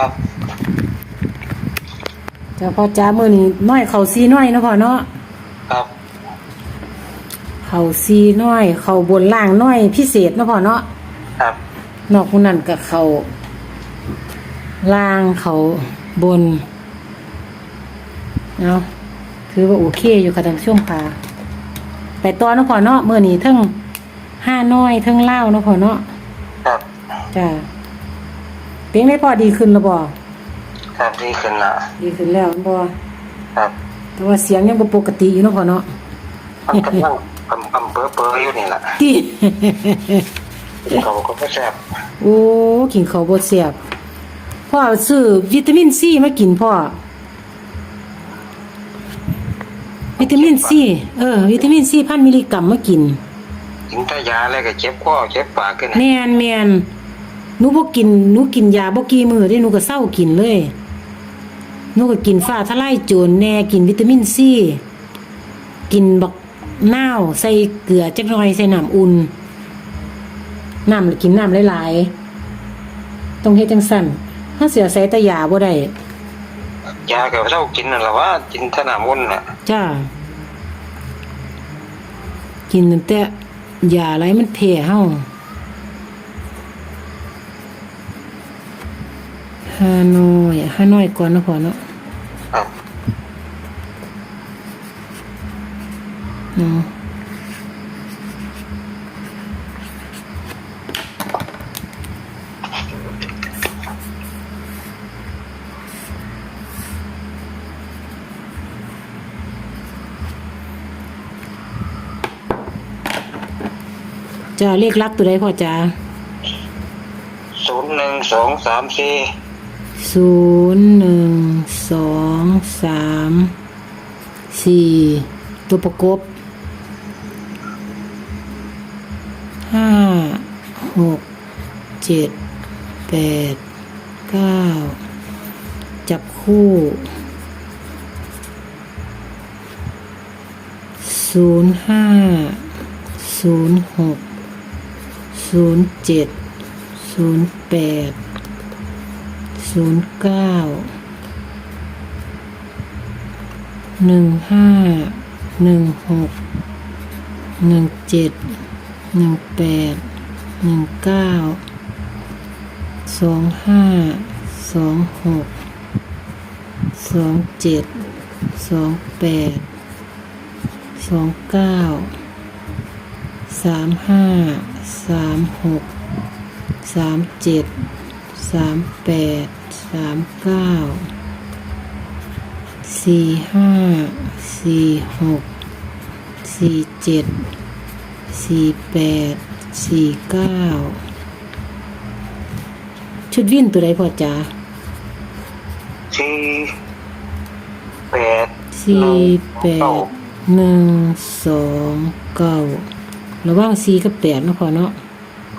ครับจ้าพ่อจ้ามื้อนี้น้อยเขาซีน้อยเนาะพ่อเนาะครับ เขาซีน้อย เขาบนล่างน้อยพิเศษเนาะพ่อเนาะครับ นอกนั้นก็เขาล่างเขาบนเนาะคือว่าโอเคอยู่ค่ะท่านผู้ชมค่ะไปต่อเนาะพ่อเนาะมื้อนี้ทั้งห้าน้อยทั้งเล่าวเนาะพ่อเนาะครับจ้า เพียงได้พอดีขึ้นแล้วบ่ครับดีขึ้นละดีขึ้นแล้วบ่ครับแต่ว่าเสียงยังบ่ปกติอยู่เนาะพ่อเนาะมันกำลังกำกำเปื้อเปื้ออยู่นี่แหละที่เขาก็ไม่แซ่บโอ้กินข้าวบ่แซ่บพ่อซื้อวิตามินซีมากินพ่อวิตามินซีเออ วิตามินซีพันมิลลิกรัมมากินกินแต่ยาแล้วก็เจ็บคอเจ็บปากขึ้นแม่นแม่น หนูบ่กินหนูกินยาบ่กี่มื้อเด้หนูก็เศร้ากินเลยหนูก็กินฟ้าทะลายโจรแน่กินวิตามินซีกินบักนาวใส่เกลือจักหน่อยใส่น้ำอุ่นน้ำกินน้ำหลายๆต้องเฮ็ดจังซั่นเฮาเสียใส่แต่ยาบ่ได้ยาก็เท่ากินนั่นแหละว่า กินถนามวนน่ะจ้ากินตั้งแต่ยาอะไรมันแพ้เฮา ฮานอยฮานอยก่อนเนาะพ่อเนาะครับเนาะจ้าเลขลับตัวใดพ่อจ้าศูนย์หนึ่งสองสามสี่ ศูนย์หนึ่งสองสามสี่ตัวประกบห้าหกเจ็ดแปดเก้าจับคู่ศูนย์ห้าศูนย์หกศูนย์เจ็ดศูนย์แปด ศูนย์เก้าหนึ่งห้าหนึ่งหกหนึ่งเจ็ดหนึ่งแปดหนึ่งเก้าสองห้าสองหกสองเจ็ดสองแปดสองเก้าสามห้าสามหกสามเจ็ด สามแปดสามเก้าสี่ห้าสี่หกสี่เจ็ดสี่แปดสี่เก้าชุดวิ่นตัวใดพอจ้าสี่แปดสี่แปดหนึ่งสองเก้าระหว่างสี่กับแปดเนาะพอเนาะ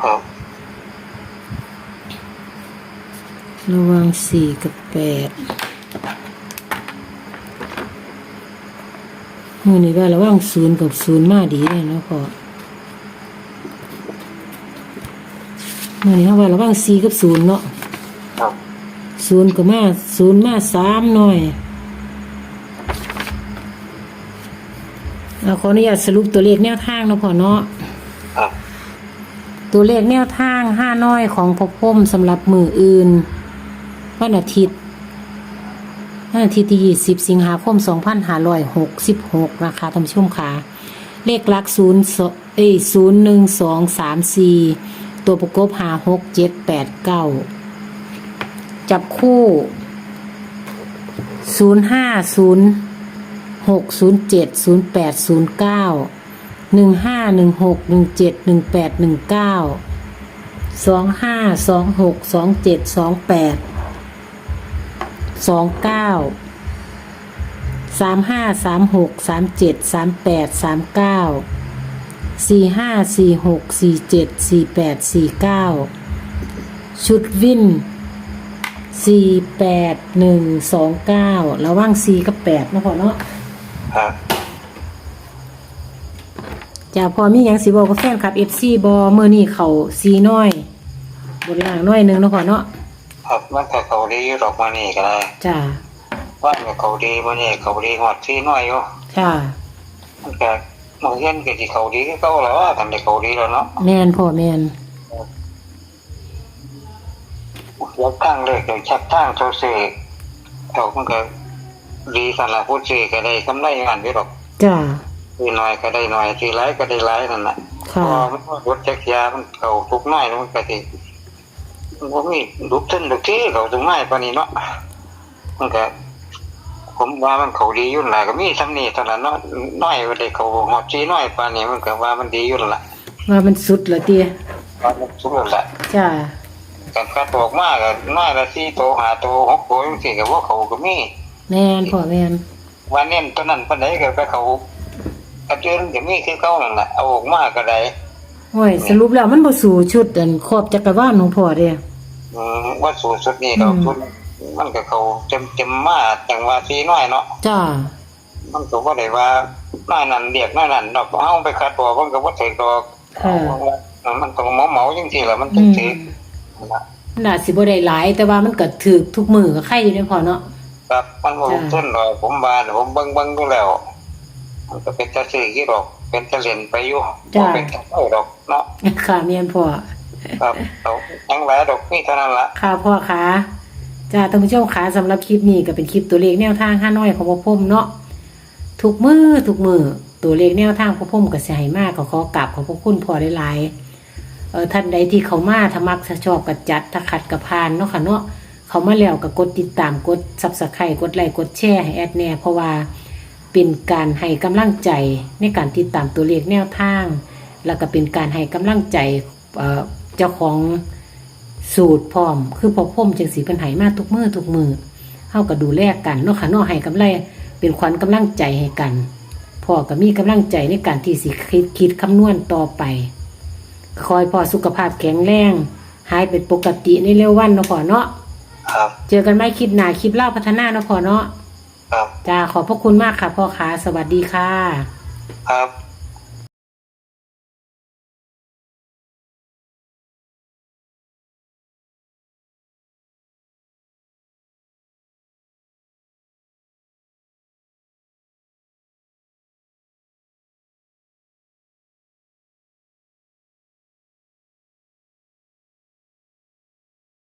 ครับ ระหว่างสี่กับแปดมือนี้ว่าระหว่างศูนย์กับศูนย์มาดีเลยเนาะพอมือนี้เขาว่าระหว่างสี่กับศูนย์เนาะครับศูนย์ก็มาศูนย์มาสามหน่อยเอาขออนุญาตสรุปตัวเลขแนวทางเนาะพอเนาะครับตัวเลขแนวทางห้าน้อยของพอพมสำหรับมืออื่น วันอาทิตย์วันอาทิตย์ที่ 20 สิงหาคม 2566 นะคะท่านผู้ชมค่ะเลขลักศูนย์เอ้ศูนย์หนึ่งสองสามสี่ตัวประกบหาหกเจ็ดแปดเก้าจับคู่ศูนย์ห้าศูนย์หกศูนย์เจ็ดศูนย์แปดศูนย์เก้าหนึ่งห้าหนึ่งหกหนึ่งเจ็ดหนึ่งแปดหนึ่งเก้าสองห้าสองหกสองเจ็ดสองแปด สองเก้าสามห้าสามหกสามเจ็ดสามแปดสามเก้าสี่ห้าสี่หกสี่เจ็ดสี่แปดสี่เก้าชุดวินสี่แปดหนึ่งสองเก้าระหว่างสี่กับแปดนะพอเนาะครับจะพอมีหยังสิบอกกับแฟนคลับเอฟซีบอเมื่อนี่เขาซีน้อย บนล่างน้อยหนึงเนาะพอเนาะ คครับมันก็เขาดีอยู่ดอกมานี่ก็ได้จ้าว่ามันก็เขาดีมานี่เขาดีหอดที่น้อยอยู่จ้ามันก็บางเช่นก็ที่เขาดีก็เก่าแล้วว่าทำได้เขาดีแล้วเนาะแม่นพ่อแม่นยักตั้งเลยเดี๋ยวชักตั้งโซเซเขามันก็ดีกันละพูดเซก็ได้กำไรงานอยู่ดอกจ้าทีน้อยก็ได้น้อยทีไรก็ได้ไรนั่นแหละพค่ะอมันรถจักรยานมันเขาทุกน้อยมันก็สิ มันก็มีลุกขึ้นลุกที่เขาตรงน้อยปานนี้เนาะมันก็ผมว่ามันเขาดีอยู่นั่นล่ะก็มีสำนีเท่านั้นเนาะน้อยว่าได้เขาหอดชีน้อยปานนี้มันก็ว่ามันดีอยู่นั่นล่ะว่ามันสุดแล้วติว่ามันสุดแล้วล่ะจ้ากันก็ตกมากก็น้อยละสี่โตหาโตหกโตจังซี่ก็ว่าเขาก็มีแม่นพ่อแม่นว่าเน้นตัวนั้นปานใดก็ไปเขากระเจินก็มีคือเก่านั่นล่ะเอาออกมาก็ได้โอ้ยสรุปแล้วมันบ่สู่ชุดอันครอบจักรวาลของพ่อเด้ อืมว่าสูตรสุดนี่เราอืมทุนมันก็เขาเต็มเต็มๆมาจังว่าสีน้อยเนาะจ้ามันก็บ่ได้ว่าน้อยนั่นเรียกน้อยนั่นดอกเฮาไปคัดตัวมันก็บ่ถึกดอกค่ะมันต้องเหมาเหมาๆจังซี่ล่ะมันถึงถึกมันอาจสิบ่ได้หลายแต่ว่ามันก็ถูกทุกมือก็ใครอยู่ได้พ่อเนาะครับมันบ่จ้ะทุนดอกผมว่าน่ะผมเบิ่งๆดูแล้วมันก็เป็นตาซื้อกี่ดอกเป็นตาเล่นไปอยู่บ่เป็นตาเอาดอกเนาะค่ะแม่นพ่อ ครับเอายังหลายดอกมีเท่านั้นละค่ะพ่อคะจ้าท่านผู้ชมคะสำหรับคลิปนี้ก็เป็นคลิปตัวเลขแนวทางห้าน้อยของพ่อพุ่มเนาะทุกมือทุกมือตัวเลขแนวทางพ่อพุ่มก็เสียหายมากก็ขอกราบขอบพระคุณพ่อหลายๆเออท่านใดที่เขามาถ้ามักชอบกัจัดถ้าขัดกับพานเนาะค่ะเนาะเขามาแล้วก็กดติดตามกดซับสไครต์กดไลค์กดแชร์ให้แอดแน่เพราะว่าเป็นการให้กำลังใจในการติดตามตัวเลขแนวทาง แล้วก็เป็นการให้กำลังใจเอ่อ จ้าของสูตรพร้อม คือพอพ่มจังสีเป็นไหมาทุกมือทุกมือเฮาก็ดูแลกันเนาะค่ะเนาะให้กำไรเป็นขวัญกำลังใจให้กันพ่อก็มีกำลังใจในการที่สิคิดคิดคำนวณต่อไป คอยพ่อสุขภาพแข็งแรงหายเป็นปกติในเร็ววันเนาะพ่อเนาะครับ เจอกันไม่คลิปหน้าคลิปเล่าพัฒนาเนาะพ่อเนาะครับจ้าขอบพระคุณมากค่ะพ่อขาสวัสดีค่ะ ครับ